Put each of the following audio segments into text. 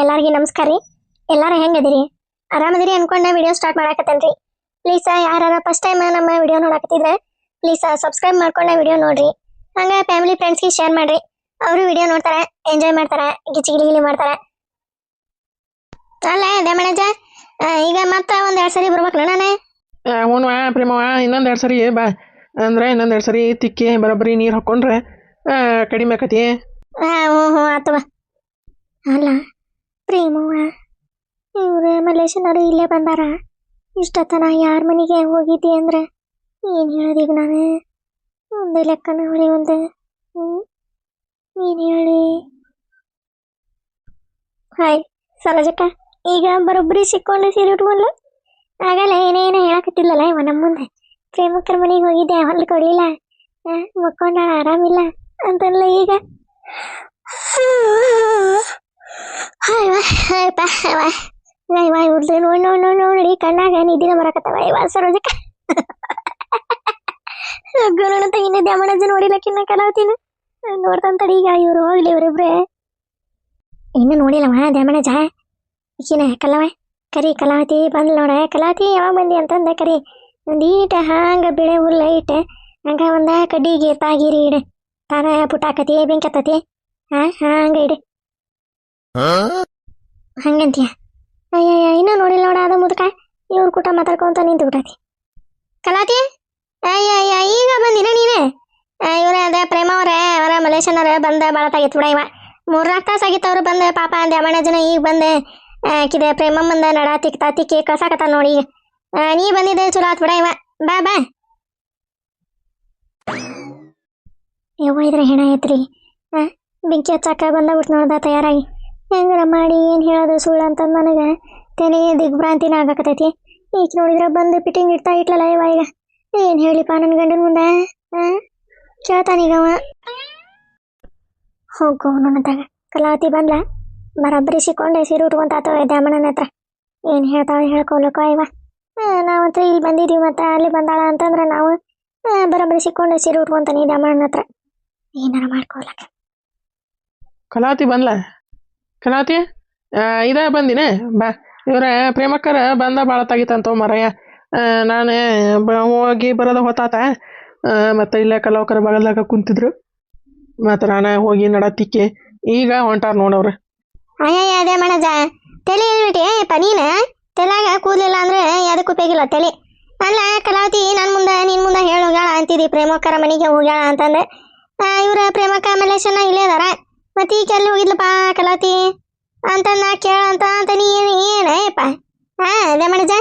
ಎಲ್ಲರಿಗೂ ನಮಸ್ಕಾರ ರೀ. ಎಲ್ಲಾರು ಹೆಂಗದಿರಿ ಆರಾಮದಿರಿ ಅನ್ಕೊಂಡ ವಿಡಿಯೋ ಸ್ಟಾರ್ಟ್ ಮಾಡಾಕತ್ತೇನ್ರಿ. ಪ್ಲೀಸ್ ಯಾರು ಫಸ್ಟ್ ಟೈಮ್ ನಮ್ಮ ವಿಡಿಯೋ ನೋಡಾಕತ್ತಿದ್ರೆ ಪ್ಲೀಸ್ ಸಬ್ಸ್ಕ್ರೈಬ್ ಮಾಡ್ಕೊಂಡ ವಿಡಿಯೋ ನೋಡ್ರಿ. ಹಂಗ ಫ್ಯಾಮಿಲಿ ಫ್ರೆಂಡ್ಸ್ಗೆ ಶೇರ್ ಮಾಡ್ರಿ. ಅವರು ವಿಡಿಯೋ ನೋಡ್ತಾರೆ ಎಂಜಾಯ್ ಮಾಡ್ತಾರೆ ಗಿಲಿ ಮಾಡ್ತಾರೆ. ಅಲ್ಲ ದೇಮಣಜ ಈಗ ಮತ್ತೆ ಒಂದ್ ಎರಡ್ ಸರಿ ಬರ್ಬೇಕು ನಾನೇ. ಹ್ಞೂ ಪ್ರೇಮವ ಇನ್ನೊಂದು ಎರಡು ಸರಿ ಬಾ. ಅಂದ್ರೆ ಇನ್ನೊಂದು ಎರಡು ಸರಿ ತಿಕ್ಕಿ ಬರೋಬ್ಬರಿ ನೀರು ಹಾಕ್ಕೊಂಡ್ರೆ ಆ, ಕಡಿಮೆ ಆಕತಿ. ಹಾ ಹ್ಞೂ ಹ್ಞೂ ಆತವ ಅಲ್ಲ ಪ್ರೇಮವ್ವ ಇವ್ರ ಮಲೇಶನವರು ಇಲ್ಲೇ ಬಂದಾರ. ಇಷ್ಟತನ ಯಾರ ಮನೆಗೆ ಹೋಗಿದ್ದಿ ಅಂದ್ರೆ ಏನು ಹೇಳೋದೀಗ ನಾನು? ಒಂದು ಲೆಕ್ಕನ ಹೊಳಿ ಒಂದು. ನೀನು ಹೇಳಿ? ಹಾಯ್, ಸರೋಜಕ್ಕ. ಈಗ ಬರೋಬ್ಬರಿ ಸಿಕ್ಕೊಂಡು ಸೀರೆ ಉಟ್ಕೊಂಡ್ಲು ಆಗಲ್ಲ ಏನೇನು ಹೇಳಕತ್ತಿಲ್ಲಲ್ಲ ಇವ ನಮ್ಮ ಮುಂದೆ. ಪ್ರೇಮಕ್ಕರ ಮನೆಗೆ ಹೋಗಿದ್ದೆ ಹೊಲ್ ಕೊಡಿಲ್ಲ ಮಕ್ಕೊಂಡ ಆರಾಮಿಲ್ಲ ಅಂತಲ್ಲ ಈಗ. ಹಾಯ್ ವಾ ಹಾಯ್ ವಾ ಹಾಯ್ ವಾಯ್ ಉಡ್ದು ನೋಡಿ ನೋಡಿ ನೋಡಿ ನೋಡಿ. ಕಣ್ಣಾಗ ನಿದ್ದಿನ ಬರಕತ್ತವ ಇವ ಸರೋಜಕ್ಕ ಗುರುಣ ತೆಗಿನ ದ್ಯಾಮಣಜ್ಜ ನೋಡಿಲಕ್ಕಿನ್ನ ಕಲಾವತಿನ ನೋಡ್ತಾನ ತಡಿ ಈಗ ಇವ್ರು ಹೋಗ್ಲಿ, ಇವ್ರಿಬ್ರೆ. ಇನ್ನು ನೋಡಿಲ್ಲವ ದ್ಯಾಮಣಜ ಈಕಿನ ಕಲ್ಲವ ಕರಿ, ಕಲಾವತಿ, ಬಂದ್ ನೋಡ. ಕಲಾವತಿ, ಯಾವಾಗ ಬಂದಿ ಅಂತಂದ, ಕರಿ. ಒಂದೀಟ ಹಾಂಗ ಬಿಳೆ ಹುಲ್ಲ ಇಟ್ಟ. ಹಂಗ ಒಂದ ಕಡ್ಡಿಗೆ ತಾಗಿರಿ ಇಡ. ತಾನ ಪುಟಾಕತಿ ಬೆಂಕತ್ತತಿ ಹಾ ಹಂಗ ಇಡು. ಹಂಗಂತೀಯ? ಅಯ್ಯಯ್ಯ, ಇನ್ನೂ ನೋಡಿಲ್ಲ ನೋಡ ಅದು ಮುದುಕ. ಇವ್ರ ಕೂಟ ಮಾತಾಡ್ಕೊಂತ ನಿಂತು ಬಿಟ್ಟತಿ ಕಲಾತಿ ಅಯ್ಯಯ್ಯ, ಈಗ ಬಂದಿನ ನೀನೇ? ಇವ್ರ ಅದ ಪ್ರೇಮ ಅವ್ರೆ, ಅವರ ಮಲೇಶನವ್ರ ಬಂದ ಭಾಳ ತಾಗಿತ್ತು ಬಿಡ ಇವ. ಮೂರ್ನಾಲ್ಕು ತಾಸು ಆಗಿತ್ತು ಅವ್ರು ಬಂದೆ, ಪಾಪ ಅಂದೆ ಅಮಣ ಜನ ಈಗ ಬಂದೆ. ಕಿದೆ ಪ್ರೇಮ ಬಂದ, ನಡ, ತಿಕ್ತಾ, ತಿಕ್ಕಿ ಕಸಾಕತ್ತ ನೋಡಿ ನೀ ಬಂದಿದ್ದೆ ಚಲೋ ಆತ್ ಬಿಡ ಇವ. ಬಾ ಬಾ. ಯವ್ವ ಇದ್ರ ಹೆಣ ಐತ್ರಿ ಬೆಂಕಿ ಹಚ್ಚಾಕ ಬಂದ ನೋಡ್ದ ತಯಾರಾಗಿ. ಹೆಂಗಾರ ಮಾಡಿ ಏನು ಹೇಳೋದು ಸುಳ್ಳು ಅಂತಂದು ನನಗೆ? ತೆನೆ ದಿಗ್ಭ್ರಾಂತಿನ ಆಗಕತ್ತೈತಿ ಈಗ ನೋಡಿದ್ರೆ ಬಂದು ಫಿಟಿಂಗ್ ಇಡ್ತಾ ಇಟ್ಲಲ್ಲ ಇವ ಈಗ. ಏನು ಹೇಳಿಪ್ಪ ನನ್ನ ಗಂಡನ ಮುಂದೆ? ಕೇಳ್ತಾನೀಗವ ಹೋಗು ನನ್ನದಾಗ ಕಲಾವತಿ ಬಂದ್ಲ? ಬರಬ್ಬರಿ ಸಿಕ್ಕೊಂಡೆ ಸೀರೆ ಉಟ್ಕೊಂತ ದ್ಯಾಮಣ್ಣನ ಹತ್ರ. ಏನು ಹೇಳ್ತಾವ ಹೇಳ್ಕೊಲಕ್ಕ ಇವ ನಾವಂತ್ರ ಇಲ್ಲಿ ಬಂದಿದ್ದೀವಿ ಮತ್ತೆ ಅಲ್ಲಿ ಬಂದಾಳ ಅಂತಂದ್ರೆ ನಾವು ಬರಬ್ಬರಿ ಸಿಕ್ಕೊಂಡೆ ಸೀರೆ ಉಟ್ಕೊಂತಾನೆ ದ್ಯಾಮಣ್ಣನ ಹತ್ರ. ಏನಾರ ಮಾಡ್ಕೊಲಕ್ಕ ಕಲಾತಿ ಬಂದ್ಲ? ಕಲಾತಿ ಇದ ಬಂದಿನ. ಬಾ, ಇವ್ರ, ಪ್ರೇಮಕ್ಕರ ಬಂದ ಭಾಳ ತಾಗಿತ್ತಂತ ಮರಯ್ಯ ನಾನು ಹೋಗಿ ಬರೋದ ಹೊತ್ತಾತ. ಮತ್ತು ಇಲ್ಲೇ ಕಲಾವಕರ ಬಗಲ್ದಾಗ ಕುಂತಿದ್ರು. ಮತ್ತು ನಾನು ಹೋಗಿ ನಡತಿಕ್ಕೆ. ಈಗ ಹೊಂಟಾರ ನೋಡವ್ರು. ಅಯ್ಯ ಅದೇ ಮಣಜ ತಲೆ ಹೇಳ್ಬಿಟ್ಟಿ ಅಪ್ಪ ನೀನ? ತಲೆಯಾಗ ಕೂದಲಿಲ್ಲ ಅಂದ್ರೆ ಯಾವುದಕ್ಕೆ ಉಪಯೋಗಿಲ್ಲ ತಲೆ. ಅಲ್ಲ, ಕಲಾವತಿ ನನ್ನ ಮುಂದೆ ನಿನ್ನ ಮುಂದೆ ಹೇಳಿ, ಹೋಗ್ಯಾಳ ಅಂತಿದಿ ಪ್ರೇಮಕ್ಕರ ಮನೆಗೆ ಹೋಗ್ಯಾಳ ಅಂತಂದೆ. ಇವ್ರ ಪ್ರೇಮಕ್ಕ ಚೆನ್ನಾಗಿ ಇಲ್ಲೇ ಅದಾರ. ಮತ್ತೆ ಈಗ ಎಲ್ಲಿ ಹೋಗಿದ್ಲಪ್ಪ ಕಲಾವತಿ? ಅಂತ ನಾ ಕೇಳ ಅಂತ ಅಂತ ನೀ ಏನು ಏನಪ್ಪ ಹಾ, ಅದೇ ಮಾಡಜ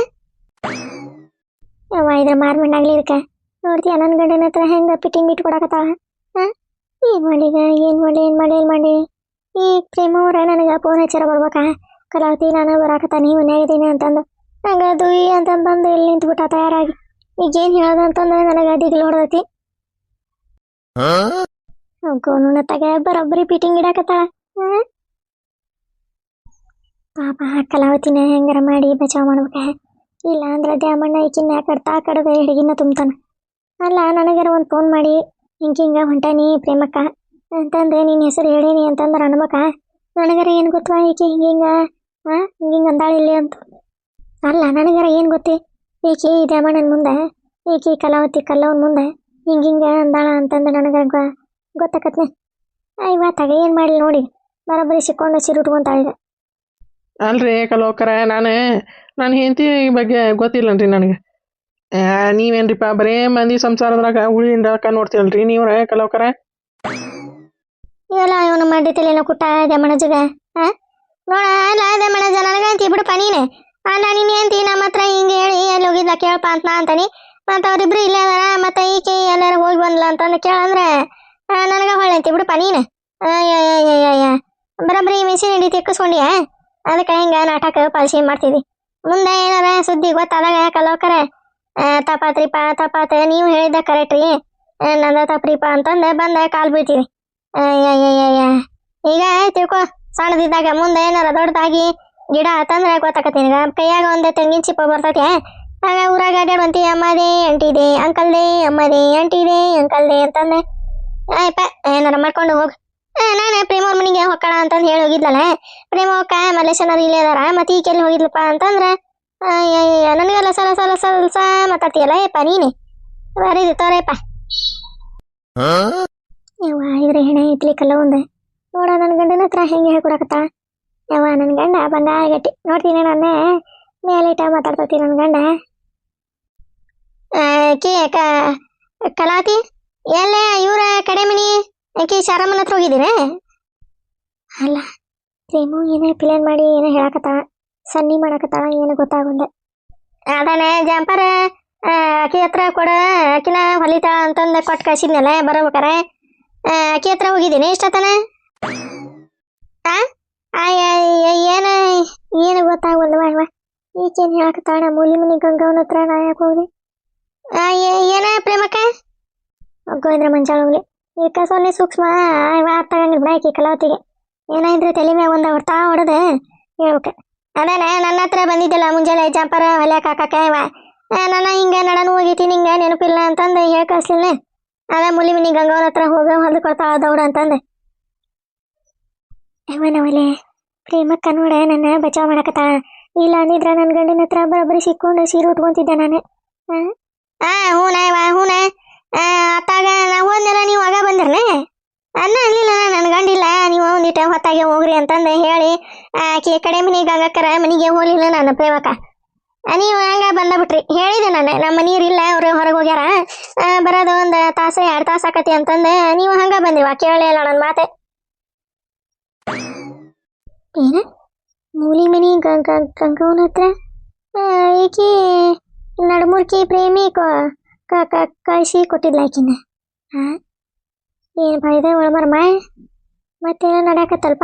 ಯವ್ವ, ಇದ್ರ ಮಾರ್ಮಣ್ಣಾಗ್ಲಿ ಇದಕ್ಕೆ. ನೋಡ್ತೀಯ ನನ್ನ ಗಂಡನ ಹತ್ರ ಹೆಂಗೆ ಫಿಟ್ಟಿಂಗ್ ಇಟ್ಕೊಡಕತ್ತಾಳ ಹಾಂ? ಏನು ಮಾಡೀಗ? ಏನು ಮಾಡಿ ಏನು ಮಾಡಿ ಏನು ಮಾಡಿ ಈ ಪ್ರೇಮ ಅವ್ರ ನನಗೆ ಫೋನ್ ಹಚ್ಚಾರ ಬರ್ಬೇಕಾ? ಕಲಾವತಿ, ನಾನು ಬರಾಕತ್ತಾನಿ ಮನ್ಯಾಗಿದ್ದೀನಿ ಅಂತಂದು. ನಂಗೆ ದುಯ್ ಅಂತಂದು ಬಂದು ಇಲ್ಲಿ ನಿಂತ್ಬಿಟ್ಟ ತಯಾರಾಗಿ. ಈಗ ಏನು ಹೇಳೋದು ಅಂತಂದ್ರೆ ನನಗೆ ದಿಗ್ಲು ಹೊಡೆದೈತಿ. ಗೋನುನ ತಗ ಬರೋಬ್ಬರಿ ಪೀಟಿಂಗ್ ಇಡಾಕತ್ತಾಳ? ಪಾಪ ಕಲಾವತಿನ ಹೆಂಗಾರ ಮಾಡಿ ಬಚಾವ್ ಮಾಡ್ಬೇಕ. ಇಲ್ಲ ಅಂದ್ರೆ ದ್ಯಾಮಣ್ಣ ಈಕಿನ ಕಡ್ತಾ ಕಡದ ಹಿಡಿಗಿನ ತುಂಬ್ತಾನ. ಅಲ್ಲ ನನಗಾರ ಒಂದು ಫೋನ್ ಮಾಡಿ, ಹಿಂಗೆ ಹಿಂಗ ಹೊಂಟಾನಿ ಪ್ರೇಮಕ್ಕ. ಅಂತಂದ್ರೆ ನಿನ್ನ ಹೆಸರು ಹೇಳೀನಿ ಅಂತಂದ್ರೆ ಅನ್ಬೇಕ ನನಗರ ಏನು ಗೊತ್ತವಾ ಈಕೆ ಹಿಂಗೆ ಹಿಂಗ? ಹಾ? ಹಿಂಗೆ ಅಂದಾಳ ಇಲ್ಲಿ ಅಂತ. ಅಲ್ಲ ನನಗರ ಏನು ಗೊತ್ತಿ? ಈಕೆ ದ್ಯಾಮಣ್ಣನ ಮುಂದೆ, ಈಕೆ ಕಲಾವತಿ ಕಲ್ಲವನ ಮುಂದೆ ಹಿಂಗೆ ಹಿಂಗೆ ಅಂದಾಳ ಅಂತಂದ್ರೆ ನನಗೆ ಗೊತ್ತಾಕತ್ನೆ ಇವತ್ತಾಗ ತಗ ಏನು ಮಾಡಲಿ ನೋಡಿ. ಬರೋಬ್ಬರಿ ಸಿಕ್ಕೊಂಡು ಸಿರು ಉಟ್ಕೊಂತಾಳಿಗ ಅಲ್ರಿ ಕಲೋಕರ ನಾನು ನನ್ನ ಹೆಂಡತಿ ಬಗ್ಗೆ ಗೊತ್ತಿಲ್ಲನ್ರಿ ನನಗೆ. ನೀವೇನ್ರಿಪ್ಪ ಬರೇ ಮಂದಿ ಸಂಸಾರದಾಗ ಉಳಿಂಡಕ ನೋಡ್ತೀರಲ್ರಿ ನೀವ್ರ ಕಲೋಕರ? ಇವೆಲ್ಲ ಇವನು ಮಾಡಿದ್ದಲ್ಲೇನೋ ಕುಟ್ಟ ದಮಣಜಗ ಹಾ ನೋಡ ಅಲ್ಲ ದಮಣಜ ನನಗಂತಿ ಬಿಡಪ್ಪ ನೀನೆ ಅಲ್ಲ ನೀನು ಅಂತಿ ನಮ್ಮ ಹತ್ರ ಹಿಂಗೆ ಹೇಳಿ ಎಲ್ಲಿ ಹೋಗಿದ್ಲ ಕೇಳಪ್ಪ ಅಂತ ನಾ ಅಂತಾನಿ. ಮತ್ತೆ ಅವ್ರಿಬ್ರು ಇಲ್ಲೇ ಅದಾರ ಮತ್ತೆ ಈಕೆ ಎಲ್ಲಾರ ಹೋಗಿ ಬಂದ್ಲ ಅಂತಂದು ಕೇಳಂದ್ರೆ ನನಗೆ ಹೊಳ್ಳಂತಿ ಬಿಡಪ್ಪ ನೀನು. ಬರೋಬ್ಬರಿ ಮಿಷಿನ್ ಹಿಡಿ ತಿಕ್ಕಿಸ್ಕೊಂಡಿಯಾ? ಅದಕ್ಕೆ ಹಿಂಗೆ ನಾಟಕ ಪಾಲಿಸಿ ಮಾಡ್ತೀವಿ ಮುಂದೆ ಏನಾರ ಸುದ್ದಿ ಗೊತ್ತಾದಾಗ ಕಲೋಕರ ತಪಾತ್ರಿಪ ತಪಾತ ನೀವು ಹೇಳಿದ್ದ ಕರೆಕ್ಟ್ ರೀ. ನಂದ ತಪ್ರಿಪ ಅಂತಂದು ಬಂದ ಕಾಲು ಬೀಳ್ತೀವಿ ಈಗ ತಿಳ್ಕೊ, ಸಣ್ಣದಿದ್ದಾಗ ಮುಂದೆ ಏನಾರ ದೊಡ್ಡದಾಗಿ ಗಿಡ ಆತಂದ್ರೆ ಗೊತ್ತಾಕತ್ತೀನಿ ಈಗ ಕೈಯಾಗ ಒಂದು ತೆಂಗಿನ ಚಿಪ್ಪ ಬರ್ತೈತೆ ಆಗ ಊರಾಗ ಅಡ್ಯಾಡುವಂತಿ, ಅಮ್ಮದೇ, ಅಂಟಿದೆ, ಅಂಕಲ್ದೇ, ಅಮ್ಮದೇ, ಅಂಟಿದೆ, ಅಂಕಲ್ದೇ ಅಂತಂದೆ. ಆಯ್ಪ ಏನಾರ ಮಾಡ್ಕೊಂಡು ಹೋಗು. ಆ, ನಾನು ಪ್ರೇಮ ಅವ್ರ ಮನೆಗೆ ಹೊಕ್ಕಳ ಅಂತಂದು ಹೇಳಿ ಹೋಗಿದ್ಲಲ್ಲ ಪ್ರೇಮ ಅಕ್ಕ ಮಲ್ಲೇಶನವ್ರು ಇಲ್ಲೇ ಅದಾರ ಮತ್ತೆ ಈ ಕೆಲ್ಲಿ ಹೋಗಿದ್ಲಪ್ಪ ಅಂತಂದ್ರೆ ನನಗೆಲ್ಲ ಸಲ ಸಲ ಸಲ ಮಾತಾಡ್ತೀಯಲ್ಲ ಏಪ್ಪ ನೀನೆ. ಬರೀ ತೋರಪ್ಪ ಯವ್ವ ಇದ್ರ ಹೆಣೆ ಇಡ್ಲಿಕ್ಕಲ್ಲ ಒಂದು. ನೋಡ ನನ್ನ ಗಂಡನ ಹತ್ರ ಹೆಂಗೆ ಹೇಳ್ಕೊಡಕತ್ತ ಯವ್ವ ನನ್ನ ಗಂಡ ಬಂದ ಗಟ್ಟಿ. ನೋಡ್ತೀನಿ ನನ್ನ ಮೇಲಿಟ ಮಾತಾಡ್ತತಿ ನನ್ನ ಗಂಡ. ಕ ಕಲಾತಿ ಎಲ್ಲೇ ಇವ್ರ ಕಡೆ ಮನಿ ಆಕೆ ಶಾರಮ್ಮನ ಹತ್ರ ಹೋಗಿದ್ದೀರ ಅಲ್ಲ, ಪ್ರೇಮು ಏನೇ ಪ್ಲಾನ್ ಮಾಡಿ, ಏನೋ ಹೇಳಕತ್ತಾಳ ಸನ್ನಿ ಮಾಡಕತ್ತಾಳ ಏನು ಗೊತ್ತಾಗಲ್ಲ ಅದಾನೆ ಜಂಪರ ಆಕಿ ಹತ್ರ ಕೊಡ, ಆಕಿನ ಹೊಲಿತಾ ಅಂತಂದು ಕೊಟ್ಟು ಕಳ್ಸಿದ್ನಲ್ಲ, ಬರ್ಬೇಕಾರೆ. ಆಕಿ ಹತ್ರ ಹೋಗಿದ್ದೀನಿ ಇಷ್ಟತನ ಆ ಏನು, ಏನ ಗೊತ್ತಾಗಲ್ವ ಇವ? ಈಚೇನು ಹೇಳಕತ್ತಾಳ? ಮೂಲಿ ಮನಿ ಗಂಗವನ ಹತ್ರ ನಾ ಯಾಕೆ ಹೋಗಿ ಏನ ಪ್ರೇಮಕ್ಕ? ಗೋವಿಂದ್ರ ಮಂಚಾಳ ಹೋಗ್ಲಿ ಈಕ ಸೊನ್ನೆ ಸೂಕ್ಷ್ಮ ಬಿಡ ಆಕಿ ಕಲಾವತಿಗೆ ಏನಾಯ್ತು ತಲೆ ಮ್ಯಾಗ ಒಂದು ಹೊಡ್ತಾ ಹೊಡೆದ ಹೇಳ್ಬೇಕು ಅದೇನೆ ನನ್ನ ಹತ್ರ ಬಂದಿದ್ದಿಲ್ಲ ಮುಂಜಾನೆ ಜಂಪರ ಹೊಲ್ಯಾಕ ಹಾಕಕ್ಕೆ ನನ್ನ ಹಿಂಗೆ ನಡನು ಹೋಗಿತೀನಿ ಹಿಂಗೆ ನೆನಪಿಲ್ಲ ಅಂತಂದು ಹೇಳಿ ಅದೇ ಅದ ಮುಲಿ ಮಿನಿ ಗಂಗವನ ಹತ್ರ ಹೋಗ ಹೊಲ್ದು ಕೊಡ್ತಾಳ ದೌಡ ಅಂತಂದು ಅವನವಲೆ ಪ್ರೇಮಕ್ಕ ನೋಡ ನನ್ನ ಬಚಾವ್ ಮಾಡಕತ್ತಾಳ ಇಲ್ಲ ಅಂದಿದ್ರ ನನ್ನ ಗಂಡನ ಹತ್ರ ಬರೋಬ್ಬರಿ ಸಿಕ್ಕೊಂಡು ಸೀರೆ ಉಟ್ಕೊಂತಿದ್ದೆ ನಾನು ಹಾಂ ಹ್ಞೂ ನಾಯವ ಹ್ಞೂ ನಾ ಹೋದ್ನೆಲ್ಲ ನೀವು ಆಗ ಬಂದ್ರನೆ ಅನ್ನ ಅನ್ಲಿಲ್ಲ ನನ್ನ ಗಂಡಿಲ್ಲ ನೀವು ಹೊತ್ತಾಗೆ ಹೋಗ್ರಿ ಅಂತಂದು ಹೇಳಿ ಆಕೆ ಕಡೆ ಮನೆಗೆ ಗಂಗಕ್ಕರ ಮನೆಗೆ ಹೋಗ್ಲಿಲ್ಲ ನಾನು ಪ್ರೇಮಕ್ಕ ನೀವು ಹಂಗ ಬಂದ ಬಿಟ್ರಿ ಹೇಳಿದೆ ನಾನು, ನಮ್ಮ ನೀರಿಲ್ಲ ಅವ್ರು ಹೊರಗೆ ಹೋಗ್ಯಾರ. ಬರೋದು ಒಂದು ತಾಸು, ಎರಡು ತಾಸು ಆಕತಿ ಅಂತಂದು, ನೀವು ಹಂಗ ಬಂದ್ರಿವ ಕೇಳಲಿಲ್ಲ ನನ್ನ ಮಾತೆ. ಏನ? ಮೂಲಿ ಮನಿ ಗಂಗ ಗಂಗವನ ಹತ್ರ? ಈಕಿ ನಡುಮುರ್ಕಿ ಪ್ರೇಮಿ ಕಳಿಸಿ ಕ- ಕ- ಕಳ್ಸಿ ಕೊಟ್ಟಿದ್ಲ ಆಕಿನ ಏನು ಫಾಯ್ದೆ ಒಳಮರ್ಮ? ಮತ್ತೇನೋ ನಡ್ಯಾಕತ್ತಲ್ಪ?